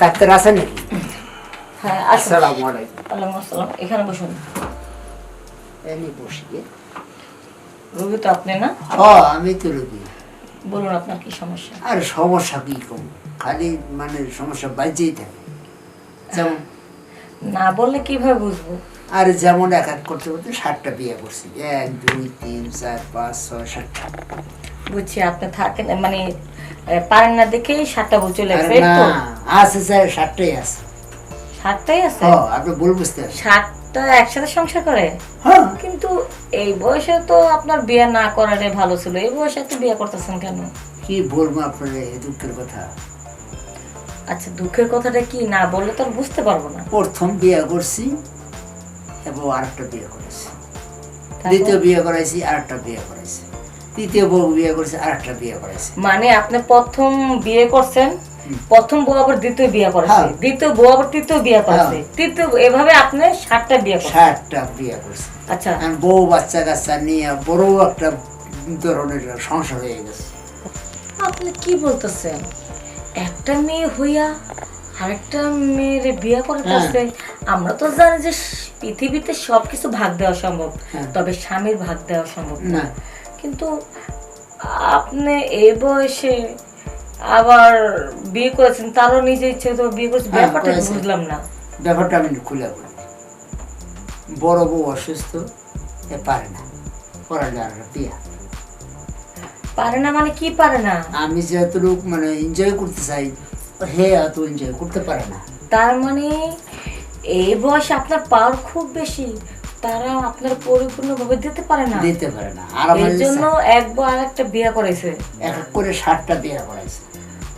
Doctor আছে নাকি? হ্যাঁ আসুন। আসসালামু আলাইকুম। ওয়ালাইকুম আসসালাম। এখানে বসুন। এমনি বসি রোগী তো আপনি না? হ আমি তো রোগী। বলুন আপনার কি সমস্যা? আর সমস্যা কি কম? খালি মানে সমস্যা বাজেই থাকে। যেমন না বললে কীভাবে বুঝব? আর যেমন এক এক করতে করতে ষাটটা বিয়ে করছি। এক দুই তিন চার পাঁচ ছয় সাতটা। বুঝছি আপনি থাকেন মানে পারেন না দেখেই সাতটা চলে গেছে না তো? আছে স্যার ষাটটাই আছে। সাতটাই আছে? আপনি বল বুঝতে সাতটা একসাথে সংসার করে? হ্যাঁ। কিন্তু এই বয়সে তো আপনার বিয়ে না করাটাই ভালো ছিল এই বয়সে তো বিয়ে করতেছেন কেন? কি বলব আপনার এই দুঃখের কথা। আচ্ছা দুঃখের কথাটা কি না বললে তো আর বুঝতে পারব না। প্রথম বিয়ে করছি এবং আরেকটা বিয়ে করেছি। দ্বিতীয় বিয়ে করাইছি আরেকটা বিয়ে করাইছি। তৃতীয় বউ বিয়ে করেছি আরেকটা বিয়ে করাইছি মানে আপনি প্রথম বিয়ে করছেন প্রথম বউ আবার দ্বিতীয় বিয়ে করেছে। হ্যাঁ। দ্বিতীয় বউ আবার তৃতীয় বিয়ে করেছে। তৃতীয় এভাবে আপনি সাতটা বিয়ে ষাটটা বিয়ে করছি। আচ্ছা। আর বউ বাচ্চা কাচ্চা নিয়ে বড় একটা ধরনের সংসার হয়ে গেছে। আপনি কি বলতেছেন? একটা মেয়ে হইয়া আরেকটা মেয়ের বিয়ে করতেছে আমরা তো জানি যে পৃথিবীতে সবকিছু ভাগ দেওয়া সম্ভব হ্যাঁ। তবে স্বামীর ভাগ দেওয়া সম্ভব না। কিন্তু আপনি এই বয়সে আবার বিয়ে করেছেন তারও নিজে ইচ্ছে তো বিয়ে করেছেন হ্যাঁ, ব্যাপারটা বুঝলাম না। ব্যাপারটা আমি খুলে বলি। বড় বউ অসুস্থ এ পারে না করালে আর বিয়া। পারে না মানে কি পারে না? আমি যতটুকু মানে এনজয় করতে চাই হে এত এনজয় করতে পারে না। তার মানে এই বয়সে আপনার পাওয়ার খুব বেশি। তারা আপনার পরিপূর্ণভাবে দিতে পারে না। দিতে পারে না। আর আমার জন্য একবার আরেকটা বিয়ে করেছে। এক করে ষাটটা বিয়ে করাইছে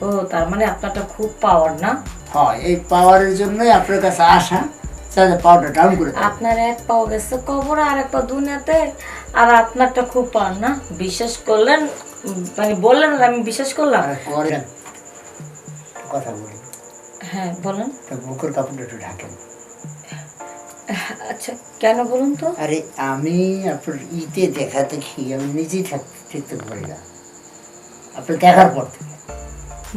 ও তার মানে আপনারটা খুব পাওয়ার না? হয় এই পাওয়ারের জন্যই আপনার কাছে আসা যাতে পাওয়ারটা ডাউন করে আপনার এক পাও গেছে কবরে আর এক দুনিয়াতে আর আপনারটা খুব পাওয়ার না? বিশ্বাস করলেন মানে বললেন আমি বিশ্বাস করলাম। করেন কথা বলি হ্যাঁ বলেন। তা বুকের কাপড়টা একটু ঢাকেন। আচ্ছা কেন বলুন তো? আরে আমি আপনার ইতে দেখা দেখি আমি নিজেই থাক- থাকতে পারি না। আপনার দেখার পর থেকে।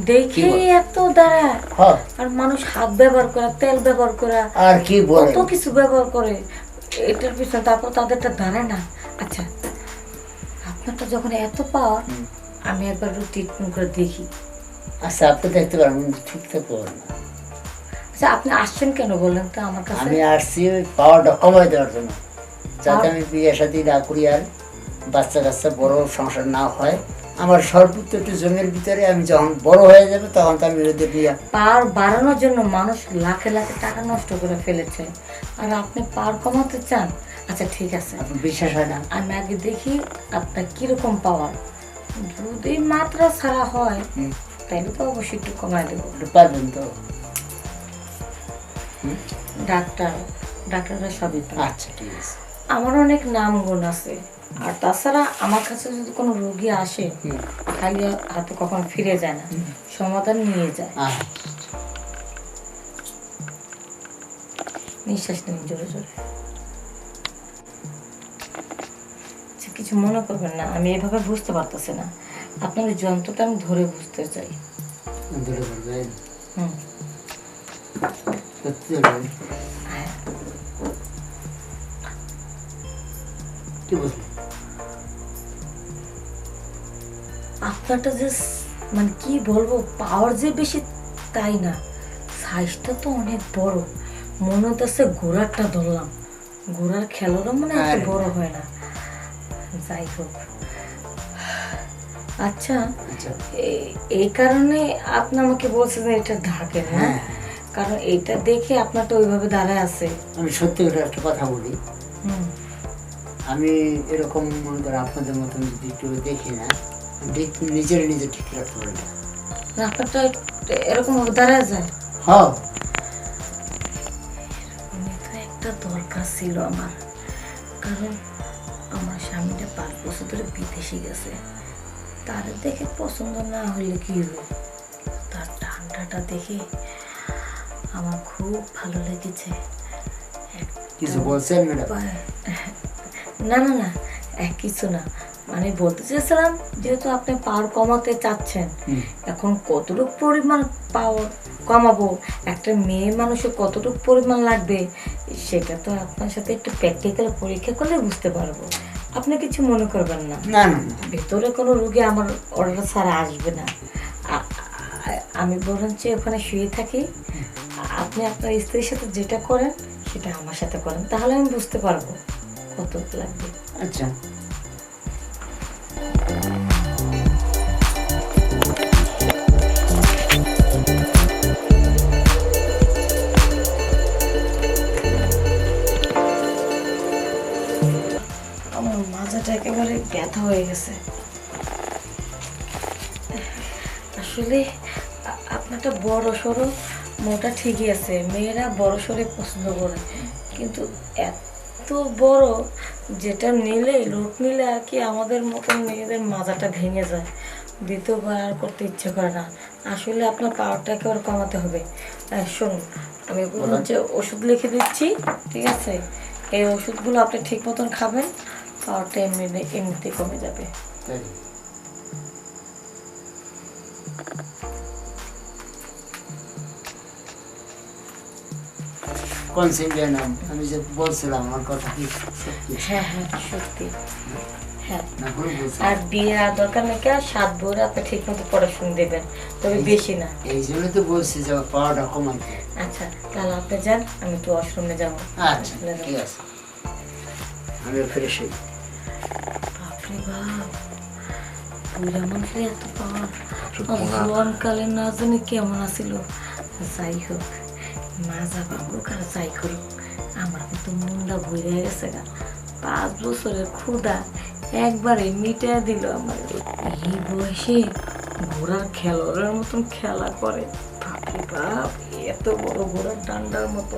দেখে বল? এত দাঁড়া হ্যাঁ। আর মানুষ হাত ব্যবহার করা তেল ব্যবহার করা। আর কি বলেন? কত কিছু ব্যবহার করে। এটার পিছনে তারপর তাদেরটা দাঁড়ায় না। আচ্ছা আপনারটা যখন এত পাওয়ার আমি একবার ট্রিটমেন্ট করে দেখি। আচ্ছা আপনি দেখতে পারেন কিন্তু ঠিক থাকতে না। আচ্ছা আপনি আসছেন কেন বললেন তো আমার কাছে? আমি আসছি ওই পাওয়ারটা কমাই দেওয়ার জন্য। যাতে আমি বিয়ে সাথে না করি আর বাচ্চা কাচ্চা বড় সংসার না হয়। আমার সর্বোচ্চ একটু জমির ভিতরে আমি যখন বড় হয়ে যাবে তখন তো আমি ওদের নিয়ে পাওয়ার বাড়ানোর জন্য মানুষ লাখে লাখে টাকা নষ্ট করে ফেলেছে। আর আপনি পার কমাতে চান? আচ্ছা ঠিক আছে। বিশ্বাস হয় না? আমি আগে দেখি আপনার কীরকম পাওয়ার। যদি মাত্রা ছাড়া হয় তাহলে তো অবশ্যই একটু কমায় দেবো। পারবেন তো? ডাক্তার ডাক্তাররা সবই পারে। আচ্ছা ঠিক আছে। আমার অনেক নাম গুণ আছে। আর তাছাড়া আমার কাছে যদি কোনো রোগী আসে খালি হাতে কখনো ফিরে যায় না সমাধান নিয়ে যায়। নিঃশ্বাস নিন জোরে জোরে। আচ্ছা, কিছু মনে করবেন না আমি এভাবে বুঝতে পারতেছি না। আপনার যন্ত্রটা আমি ধরে বুঝতে চাই। ধরে হুম। কি আপনারটা যে মানে কি বলব পাওয়ার যে বেশি তাই না? সাইজটা তো অনেক বড়। মনে হতেছে ঘোড়ারটা ধরলাম। ঘোড়ার খেলোরও মনে হয় বড় হয় না। যাই হোক। আচ্ছা আচ্ছা। এই কারণে আপনি আমাকে বলছেন এটা ঢাকেন হ্যাঁ। কারণ এটা দেখে আপনারটা ওইভাবে দাঁড়ায় আছে। আমি সত্যি করে একটা কথা বলি। আমি এরকম মনে করেন আপনাদের মতন কেউ দেখি না নিজের নিজে ঠিক রাখতে পারি না। না, আপনারটা এরকম দাঁড়ায় যায়। হ্যাঁ। একটা দরকার ছিল আমার। কারণ আমার স্বামীটা পাঁচ বছর ধরে বিদেশে গেছে। তার দেখে পছন্দ না হলে কি হবে? তার ঠান্ডাটা দেখে আমার খুব ভালো লেগেছে। কিছু বলছেন ম্যাডাম? না না না এক কিছু না। মানে বলতে চেয়েছিলাম যেহেতু আপনি পাওয়ার কমাতে চাচ্ছেন এখন কতটুকু পরিমাণ পাওয়ার কমাবো? একটা মেয়ে মানুষের কতটুকু পরিমাণ লাগবে? সেটা তো আপনার সাথে একটু প্র্যাকটিক্যাল পরীক্ষা করলে বুঝতে পারব। আপনি কিছু মনে করবেন না। না ভেতরে কোনো রুগী আমার অর্ডার ছাড়া আসবে না। আমি বরঞ্চ ওখানে শুয়ে থাকি। আপনি আপনার স্ত্রীর সাথে যেটা করেন, সেটা আমার সাথে করেন। তাহলে আমি বুঝতে পারব কত লাগবে। আচ্ছা। আমার মাজাটা একেবারে ব্যথা হয়ে গেছে। আসলে আপনারটা বড় সড়ো। মোটা ঠিকই আছে মেয়েরা বড় সড়ে পছন্দ করে। কিন্তু এত বড় যেটা নিলে লোট নিলে আর কি আমাদের মতন মেয়েদের মাজাটা ভেঙে যায়। দ্বিতীয়বার আর করতে ইচ্ছে করে না। আসলে আপনার পাওয়ারটাকে একেবারে কমাতে হবে। শুনুন আমি হচ্ছে ওষুধ লিখে দিচ্ছি ঠিক আছে? এই ওষুধগুলো আপনি ঠিক মতন খাবেন পাওয়ারটা এমনি এমনিতে কমে যাবে। কনসিলিয়া নাম? আমি যে বলছিলাম আমার কথা কি সত্যি? হ্যাঁ হ্যাঁ সত্যি। হ্যাঁ। আর বিয়ে আর দরকার নাকি? আর সাত বউরে আপনি ঠিক মতো পড়াশোনা দেবেন তবে বেশি না। এই জন্য তো বলছি যে পাওয়াটা কমাইতে আচ্ছা তাহলে আপনি যান আমি একটু ওয়াশরুমে যাব। আচ্ছা ঠিক আছে। আমি ফ্রেশ হই। বাপরে বাপ বুড়া মানুষের এত পাওয়ার জোয়ান না জানি কেমন আছিল। যাই হোক। মাজা বাবুক আর যাই করুক আমার কিন্তু মুন্ডা ভরে গেছে না পাঁচ বছরের ক্ষুদা একবারে মিটে দিল আমার। এই বয়সে ঘোড়ার খেলোয়াড়ের মতন খেলা করে। বাপ, এত বড় ঘোড়ার ডান্ডার মতো।